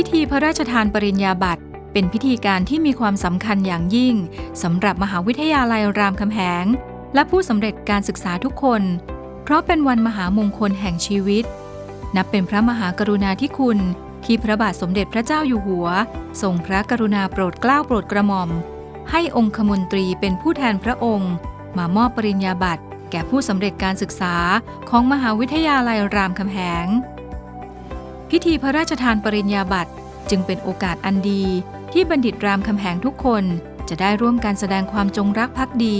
พิธีพระราชทานปริญญาบัตรเป็นพิธีการที่มีความสำคัญอย่างยิ่งสำหรับมหาวิทยาลัยรามคำแหง และผู้สำเร็จการศึกษาทุกคน เพราะเป็นวันมหามงคลแห่งชีวิต นับเป็นพระมหากรุณาธิคุณที่พระบาทสมเด็จพระเจ้าอยู่หัว ทรงพระกรุณาโปรดเกล้าโปรดกระหม่อม ให้องคมนตรีเป็นผู้แทนพระองค์ มามอบปริญญาบัตรแก่ผู้สำเร็จการศึกษาของมหาวิทยาลัยรามคำแหง พิธีพระราชทานปริญญาบัตรจึงเป็นโอกาสอันดีที่บัณฑิตรามคำแหงทุกคนจะได้ร่วมกันแสดงความจงรักภักดี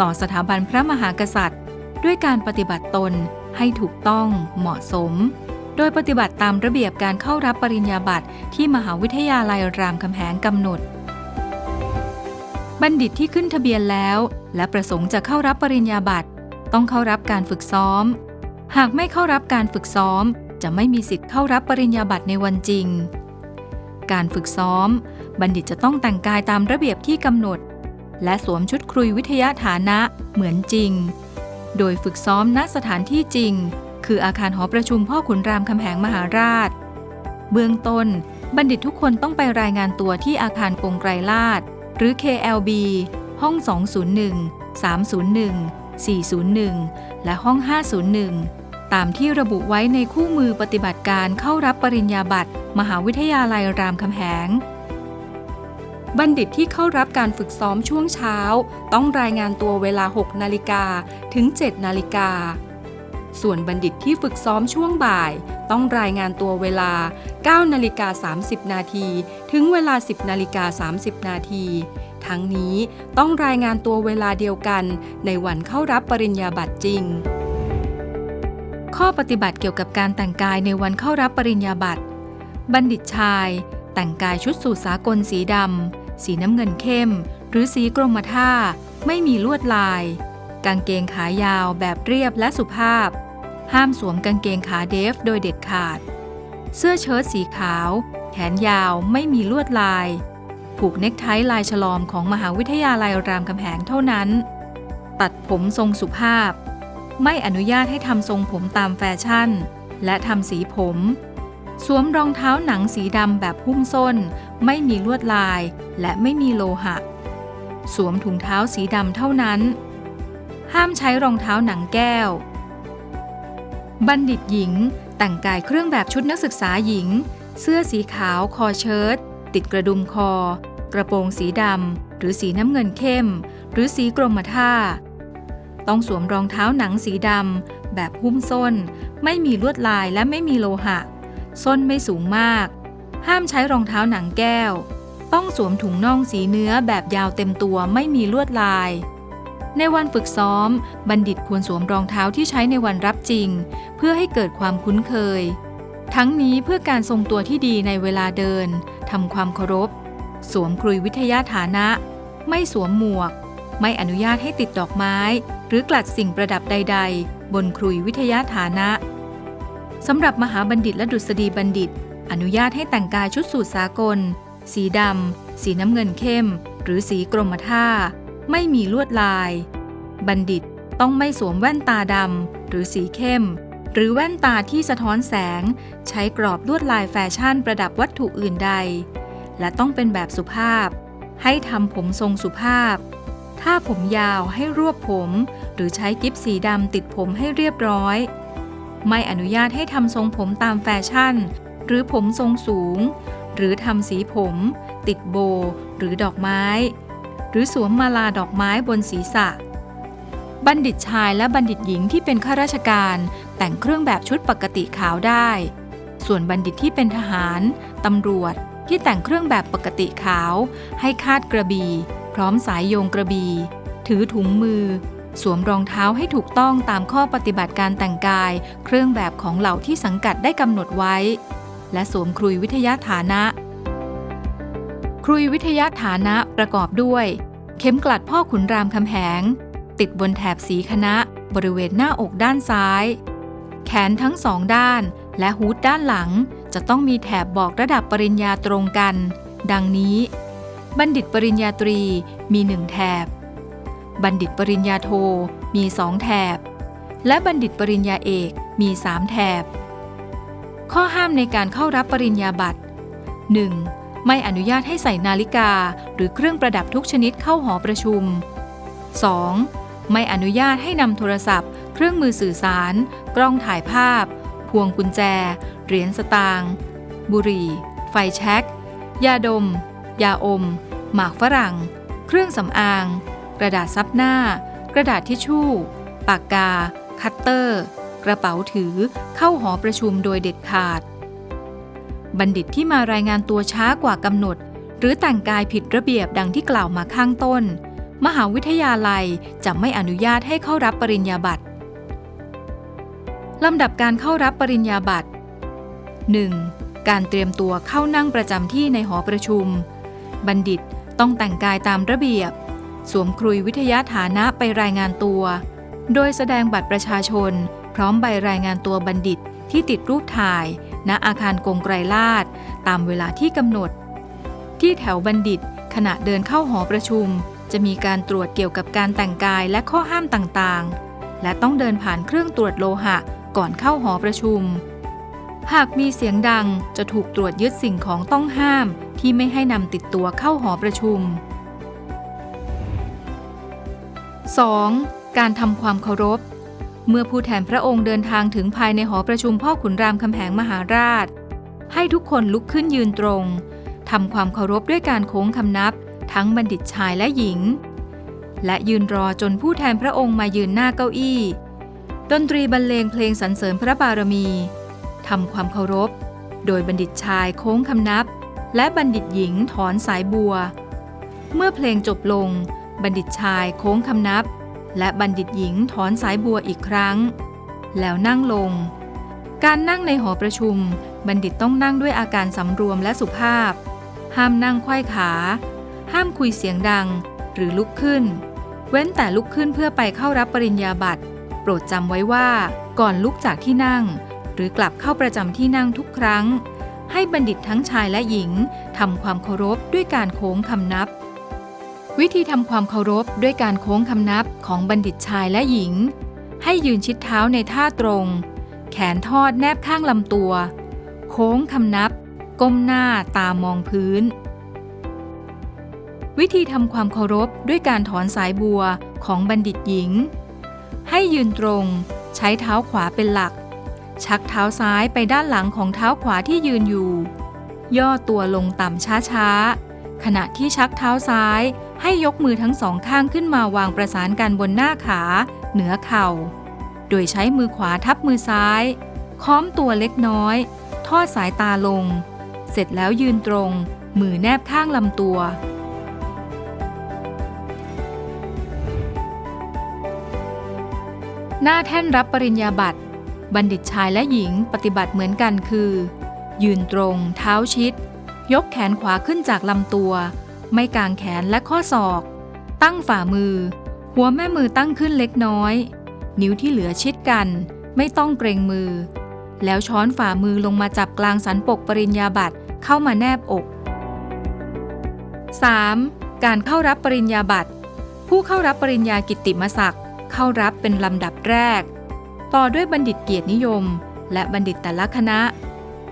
ต่อสถาบันพระมหากษัตริย์ ด้วยการปฏิบัติตนให้ถูกต้องเหมาะสม โดยปฏิบัติตามระเบียบการเข้ารับปริญญาบัตรที่มหาวิทยาลัยรามคำแหงกำหนด บัณฑิตที่ขึ้นทะเบียนแล้ว และประสงค์จะเข้ารับปริญญาบัตรต้องเข้ารับการฝึกซ้อม หากไม่เข้ารับการฝึกซ้อม จะไม่มีสิทธิ์เข้ารับปริญญาบัตรในวันจริง การฝึกซ้อม บัณฑิตจะต้องแต่งกายตามระเบียบที่กำหนด และสวมชุดครุยวิทยาฐานะเหมือนจริง โดยฝึกซ้อมณสถานที่จริง คืออาคารหอประชุมพ่อขุนรามคำแหงมหาราช เบื้องต้น บัณฑิตทุกคนต้องไปรายงานตัวที่อาคารกงไกรลาดหรือ KLB ห้อง 201 301 401 และห้อง 501 ตามที่ระบุไว้ในคู่มือปฏิบัติการเข้ารับปริญญาบัตร มหาวิทยาลัยรามคำแหง บัณฑิตที่เข้ารับการฝึกซ้อมช่วงเช้า ต้องรายงานตัวเวลา 6 นาฬิกาถึง 7 นาฬิกา ส่วนบัณฑิตที่ฝึกซ้อมช่วงบ่าย ต้องรายงานตัวเวลา 9 นาฬิกา 30 นาที ถึงเวลา 10 นาฬิกา 30 นาทีทั้งนี้ต้องรายงานตัวเวลาเดียวกันในวันเข้ารับปริญญาบัตรจริง ข้อปฏิบัติเกี่ยวกับการแต่งกายในวันเข้ารับปริญญาบัตร บัณฑิตชาย แต่งกายชุดสูทสากลสีดำ สีน้ำเงินเข้ม หรือสีกรมท่า ไม่มีลวดลาย กางเกงขายาวแบบเรียบและสุภาพ ห้ามสวมกางเกงขาเดฟโดยเด็ดขาด เสื้อเชิ้ตสีขาว แขนยาวไม่มีลวดลาย ผูกเน็กไทลายฉลอมของมหาวิทยาลัยรามคำแหงเท่านั้น ตัดผมทรงสุภาพ ไม่อนุญาตให้ทำทรงผมตามแฟชั่น และทำสีผม สวมรองเท้าหนังสีดำแบบหุ้มส้น ไม่มีลวดลาย และไม่มีโลหะ สวมถุงเท้าสีดำเท่านั้น ห้ามใช้รองเท้าหนังแก้ว บัณฑิตหญิง แต่งกายเครื่องแบบชุดนักศึกษาหญิง เสื้อสีขาวคอเชิ้ตติดกระดุมคอ กระโปรงสีดำหรือสีน้ำเงินเข้ม หรือสีกรมท่า ต้องสวมรองเท้าหนังสีดำแบบหุ้มส้น ไม่มีลวดลายและไม่มีโลหะ ส้นไม่สูงมาก ห้ามใช้รองเท้าหนังแก้ว ต้องสวมถุงน่องสีเนื้อแบบยาวเต็มตัวไม่มีลวดลาย ในวันฝึกซ้อม บัณฑิตควรสวมรองเท้าที่ใช้ในวันรับจริง เพื่อให้เกิดความคุ้นเคย ทั้งนี้เพื่อการทรงตัวที่ดีในเวลาเดินทำความเคารพ สวมคลุยวิทยาฐานะ ไม่สวมหมวก ไม่อนุญาตให้ติดดอกไม้ หรือกลัดสิ่งประดับใด ๆ บนคลุยวิทยาฐานะสำหรับมหาบัณฑิตและดุษฎีบัณฑิต อนุญาตให้แต่งกายชุดสูทสากล สีดำ สีน้ำเงินเข้ม หรือสีกรมท่า ไม่มีลวดลาย บัณฑิตต้องไม่สวมแว่นตาดำ หรือสีเข้ม หรือแว่นตาที่สะท้อนแสง ใช้กรอบลวดลายแฟชั่นประดับวัตถุอื่นใด และต้องเป็นแบบสุภาพ ให้ทำผมทรงสุภาพ ถ้าผมยาวให้รวบผม หรือใช้กิ๊บสีดำติดผมให้เรียบร้อย ไม่อนุญาตให้ทำทรงผมตามแฟชั่น หรือผมทรงสูง หรือทำสีผม ติดโบ หรือดอกไม้ หรือสวมมาลาดอกไม้บนศีรษะ บัณฑิตชายและบัณฑิตหญิงที่เป็นข้าราชการแต่งเครื่องแบบชุดปกติขาวได้ ส่วนบัณฑิตที่เป็นทหาร ตำรวจที่แต่งเครื่องแบบปกติขาว ให้คาดกระบี่ พร้อมสายโยงกระบี่ ถือถุงมือ สวมรองเท้าให้ถูกต้องตามข้อปฏิบัติการแต่งกาย เครื่องแบบของเหล่าที่สังกัดได้กำหนดไว้ และสวมครุยวิทยาฐานะ ครุยวิทยาฐานะประกอบด้วย เข็มกลัดพ่อขุนรามคำแหง ติดบนแถบสีคณะ บริเวณหน้าอกด้านซ้าย แขนทั้งสองด้านและฮูดด้านหลังจะต้องมีแถบบอกระดับปริญญาตรงกัน ดังนี้ บัณฑิตปริญญาตรีมีหนึ่งแถบ บัณฑิตปริญญาโทมีสองแถบ และบัณฑิตปริญญาเอกมีสามแถบ ข้อห้ามในการเข้ารับปริญญาบัตร 1. ไม่อนุญาตให้ใส่นาฬิกาหรือเครื่องประดับทุกชนิดเข้าหอประชุม 2. ไม่อนุญาตให้นำโทรศัพท์ เครื่องมือสื่อสาร กล้องถ่ายภาพ พวงกุญแจ เหรียญสตางค์บุหรี่ ไฟแช็กยาดม ยาอม หมากฝรั่ง เครื่องสำอาง กระดาษซับหน้า กระดาษทิชชู่ ปากกา คัตเตอร์ กระเป๋าถือเข้าหอประชุมโดยเด็ดขาด บัณฑิตที่มารายงานตัวช้ากว่ากำหนด หรือแต่งกายผิดระเบียบดังที่กล่าวมาข้างต้น มหาวิทยาลัยจะไม่อนุญาตให้เข้ารับปริญญาบัตรลำดับการเข้ารับปริญญาบัตร 1. การเตรียมตัวเข้านั่งประจำที่ในหอประชุม บัณฑิตต้องแต่งกายตามระเบียบ สวมครุยวิทยาฐานะไปรายงานตัว โดยแสดงบัตรประชาชน พร้อมใบรายงานตัวบัณฑิตที่ติดรูปถ่าย ณอาคารกงไกรลาดตามเวลาที่กำหนด ที่แถวบัณฑิตขณะเดินเข้าหอประชุม จะมีการตรวจเกี่ยวกับการแต่งกายและข้อห้ามต่างๆ และต้องเดินผ่านเครื่องตรวจโลหะก่อนเข้าหอประชุม หากมีเสียงดังจะถูกตรวจยึดสิ่งของต้องห้ามที่ไม่ให้นำติดตัวเข้าหอประชุม 2. การทำความเคารพ เมื่อผู้แทนพระองค์เดินทางถึงภายในหอประชุมพ่อขุนรามคำแหงมหาราช ให้ทุกคนลุกขึ้นยืนตรงทำความเคารพด้วยการโค้งคำนับ ทั้งบัณฑิตชายและหญิง และยืนรอจนผู้แทนพระองค์มายืนหน้าเก้าอี้ ดนตรีบรรเลงเพลงสรรเสริญพระบารมี ทำความเคารพ โดยบัณฑิตชายโค้งคำนับ และบัณฑิตหญิงถอนสายบัว เมื่อเพลงจบลง บัณฑิตชายโค้งคำนับ และบัณฑิตหญิงถอนสายบัวอีกครั้ง แล้วนั่งลง การนั่งในหอประชุม บัณฑิตต้องนั่งด้วยอาการสำรวมและสุภาพ ห้ามนั่งไขว้ขา ห้ามคุยเสียงดัง หรือลุกขึ้น เว้นแต่ลุกขึ้นเพื่อไปเข้ารับปริญญาบัตรโปรดจำไว้ว่าก่อนลุกจากที่นั่ง หรือกลับเข้าประจำที่นั่งทุกครั้ง ให้บัณฑิตทั้งชายและหญิงทำความเคารพด้วยการโค้งคำนับ วิธีทำความเคารพด้วยการโค้งคำนับของบัณฑิตชายและหญิง ให้ยืนชิดเท้าในท่าตรง แขนทอดแนบข้างลำตัว โค้งคำนับ ก้มหน้าตามองพื้น วิธีทำความเคารพด้วยการถอนสายบัวของบัณฑิตหญิง ให้ยืนตรง ใช้เท้าขวาเป็นหลัก ชักเท้าซ้ายไปด้านหลังของเท้าขวาที่ยืนอยู่ ย่อตัวลงต่ำช้าๆ ขณะที่ชักเท้าซ้าย ให้ยกมือทั้งสองข้างขึ้นมาวางประสานกันบนหน้าขา เหนือเข่า โดยใช้มือขวาทับมือซ้าย ค้อมตัวเล็กน้อย ทอดสายตาลง เสร็จแล้วยืนตรง มือแนบข้างลำตัวหน้าแท่นรับปริญญาบัตร บัณฑิตชายและหญิงปฏิบัติเหมือนกันคือ ยืนตรง เท้าชิด ยกแขนขวาขึ้นจากลำตัว ไม่กางแขนและข้อศอก ตั้งฝ่ามือ หัวแม่มือตั้งขึ้นเล็กน้อย นิ้วที่เหลือชิดกัน ไม่ต้องเกรงมือ แล้วช้อนฝ่ามือลงมาจับกลางสันปกปริญญาบัตรเข้ามาแนบอก 3. การเข้ารับปริญญาบัตรผู้เข้ารับปริญญากิตติมศักดิ์เข้ารับเป็นลำดับแรก ต่อด้วยบัณฑิตเกียรตินิยม และบัณฑิตแต่ละคณะ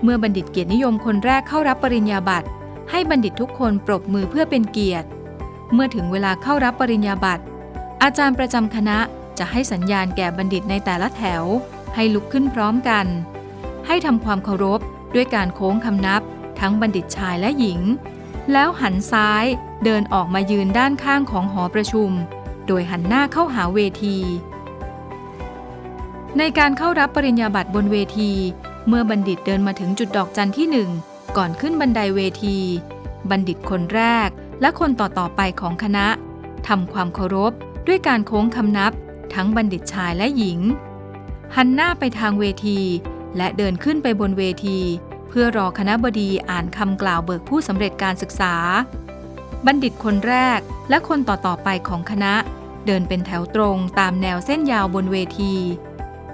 เมื่อบัณฑิตเกียรตินิยมคนแรกเข้ารับปริญญาบัตร ให้บัณฑิตทุกคนปรบมือเพื่อเป็นเกียรติ เมื่อถึงเวลาเข้ารับปริญญาบัตร อาจารย์ประจำคณะจะให้สัญญาณแก่บัณฑิตในแต่ละแถว ให้ลุกขึ้นพร้อมกัน ให้ทำความเคารพด้วยการโค้งคำนับ ทั้งบัณฑิตชายและหญิง แล้วหันซ้ายเดินออกมายืนด้านข้างของหอประชุม โดยหันหน้าเข้าหาเวที ในการเข้ารับปริญญาบัตรบนเวที เมื่อบัณฑิตเดินมาถึงจุดดอกจันที่หนึ่งก่อนขึ้นบันไดเวที บัณฑิตคนแรกและคนต่อๆไปของคณะทำความเคารพด้วยการโค้งคำนับ ทั้งบัณฑิตชายและหญิง หันหน้าไปทางเวที และเดินขึ้นไปบนเวที เพื่อรอคณะบดีอ่านคำกล่าวเบิกผู้สำเร็จการศึกษา บัณฑิตคนแรกและคนต่อๆไปของคณะ เดินเป็นแถวตรงตามแนวเส้นยาวบนเวที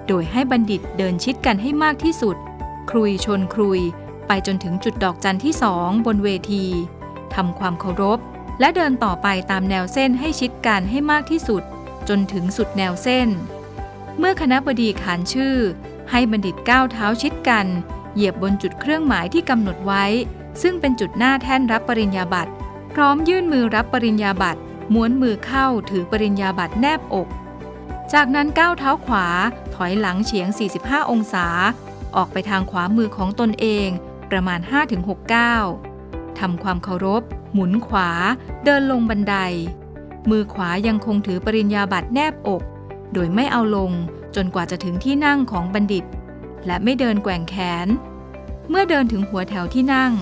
โดยให้บัณฑิตเดินชิดกันให้มากที่สุด ครุยชนครุย ไปจนถึงจุดดอกจันที่สองบนเวทีทำความเคารพ และเดินต่อไปตามแนวเส้นให้ชิดกันให้มากที่สุด จนถึงสุดแนวเส้น เมื่อคณะบดีขานชื่อ ให้บัณฑิตก้าวเท้าชิดกัน เหยียบบนจุดเครื่องหมายที่กำหนดไว้ ซึ่งเป็นจุดหน้าแท่นรับปริญญาบัตรพร้อมยื่นมือรับปริญญาบัตรม้วนมือเข้าถือปริญญาบัตรแนบอก จากนั้นก้าวเท้าขวา ถอยหลังเฉียง 45 องศา ออกไปทางขวามือของตนเอง ประมาณ 5-6 ก้าวทำความเคารพ หมุนขวา เดินลงบันได มือขวายังคงถือปริญญาบัตรแนบอก โดยไม่เอาลงจนกว่าจะถึงที่นั่งของบัณฑิต และไม่เดินแกว่งแขน เมื่อเดินถึงหัวแถวที่นั่ง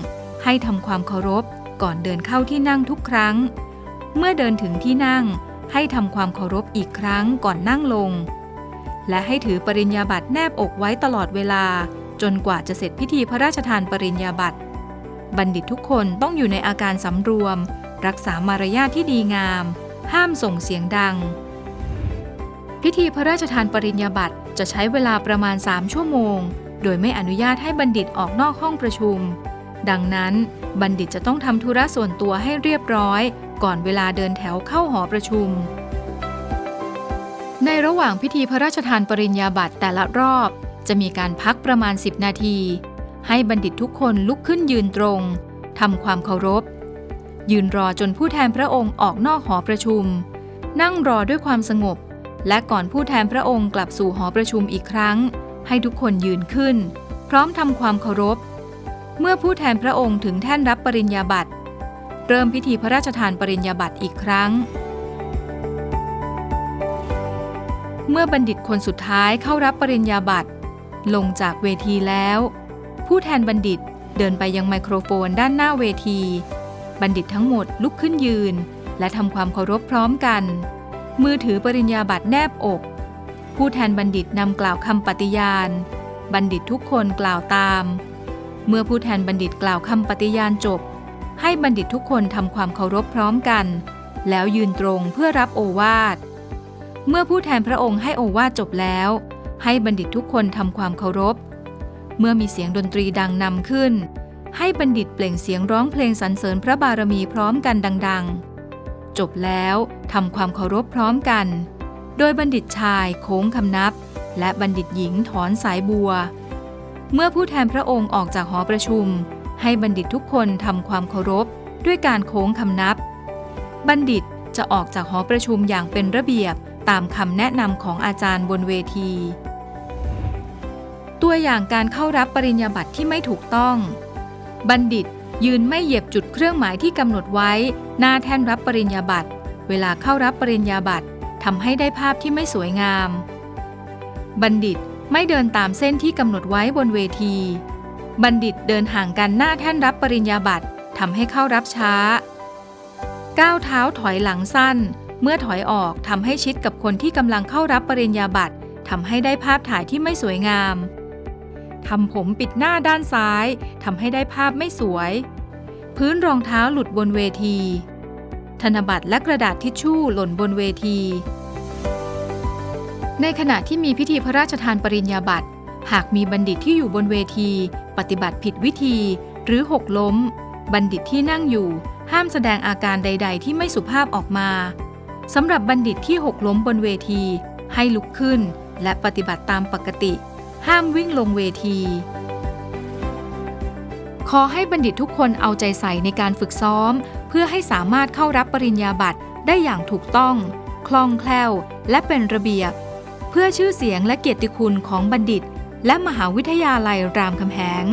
ให้ทำความเคารพก่อนเดินเข้าที่นั่งทุกครั้ง เมื่อเดินถึงที่นั่ง ให้ทำความเคารพอีกครั้งก่อนนั่งลง และให้ถือปริญญาบัตรแนบอกไว้ตลอดเวลา จนกว่าจะเสร็จพิธีพระราชทานปริญญาบัตรบัณฑิตทุกคนต้องอยู่ในอาการสำรวม รักษามารยาทที่ดีงาม ห้ามส่งเสียงดัง พิธีพระราชทานปริญญาบัตรจะใช้เวลาประมาณ 3 ชั่วโมง โดยไม่อนุญาตให้บัณฑิตออกนอกห้องประชุม ดังนั้นบัณฑิตจะต้องทำธุระส่วนตัวให้เรียบร้อย ก่อนเวลาเดินแถวเข้าหอประชุม ในระหว่างพิธีพระราชทานปริญญาบัตรแต่ละรอบ จะมีการพักประมาณ 10 นาที ให้บัณฑิตทุกคนลุกขึ้นยืนตรงทำความเคารพ ยืนรอจนผู้แทนพระองค์ออกนอกหอประชุม นั่งรอด้วยความสงบ และก่อนผู้แทนพระองค์กลับสู่หอประชุมอีกครั้ง ให้ทุกคนยืนขึ้น พร้อมทำความเคารพ เมื่อผู้แทนพระองค์ถึงแท่นรับปริญญาบัตร เริ่มพิธีพระราชทานปริญญาบัตรอีกครั้ง เมื่อบัณฑิตคนสุดท้ายเข้ารับปริญญาบัตรลงจากเวทีแล้ว ผู้แทนบัณฑิตเดินไปยังไมโครโฟนด้านหน้าเวที บัณฑิตทั้งหมดลุกขึ้นยืน และทำความเคารพพร้อมกัน มือถือปริญญาบัตรแนบอก ผู้แทนบัณฑิตนำกล่าวคำปฏิญาณ บัณฑิตทุกคนกล่าวตาม เมื่อผู้แทนบัณฑิตกล่าวคำปฏิญาณจบ ให้บัณฑิตทุกคนทำความเคารพพร้อมกัน แล้วยืนตรงเพื่อรับโอวาท เมื่อผู้แทนพระองค์ให้โอวาทจบแล้ว ให้บัณฑิตทุกคนทำความเคารพ เมื่อมีเสียงดนตรีดังนำขึ้น ให้บัณฑิตเปล่งเสียงร้องเพลงสรรเสริญพระบารมีพร้อมกันดัง ๆ จบแล้วทำความเคารพพร้อมกัน โดยบัณฑิตชายโค้งคำนับ และบัณฑิตหญิงถอนสายบัว เมื่อผู้แทนพระองค์ออกจากหอประชุม ให้บัณฑิตทุกคนทำความเคารพด้วยการโค้งคำนับ บัณฑิตจะออกจากหอประชุมอย่างเป็นระเบียบตามคำแนะนำของอาจารย์บนเวที ตัวอย่างการเข้ารับปริญญาบัตรที่ไม่ถูกต้อง บัณฑิตยืนไม่เหยียบจุดเครื่องหมายที่กำหนดไว้ หน้าแท่นรับปริญญาบัตร เวลาเข้ารับปริญญาบัตรทำให้ได้ภาพที่ไม่สวยงาม บัณฑิตไม่เดินตามเส้นที่กำหนดไว้บนเวที บัณฑิตเดินห่างกันหน้าแท่นรับปริญญาบัตรทำให้เข้ารับช้า ก้าวเท้าถอยหลังสั้น เมื่อถอยออกทำให้ชิดกับคนที่กำลังเข้ารับปริญญาบัตรทำให้ได้ภาพถ่ายที่ไม่สวยงามทำผมปิดหน้าด้านซ้ายทำให้ได้ภาพไม่สวย พื้นรองเท้าหลุดบนเวที ธนบัตรและกระดาษทิชชู่หล่นบนเวที ในขณะที่มีพิธีพระราชทานปริญญาบัตร หากมีบัณฑิตที่อยู่บนเวที ปฏิบัติผิดวิธี หรือหกล้ม บัณฑิตที่นั่งอยู่ ห้ามแสดงอาการใด ๆ ที่ไม่สุภาพออกมาสำหรับบัณฑิตที่หกล้มบนเวที ให้ลุกขึ้น และปฏิบัติตามปกติ ห้ามวิ่งลงเวที ขอให้บัณฑิตทุกคนเอาใจใส่ในการฝึกซ้อม เพื่อให้สามารถเข้ารับปริญญาบัตรได้อย่างถูกต้อง คล่องแคล่ว และเป็นระเบียบ เพื่อชื่อเสียงและเกียรติคุณของบัณฑิต และมหาวิทยาลัยรามคำแหง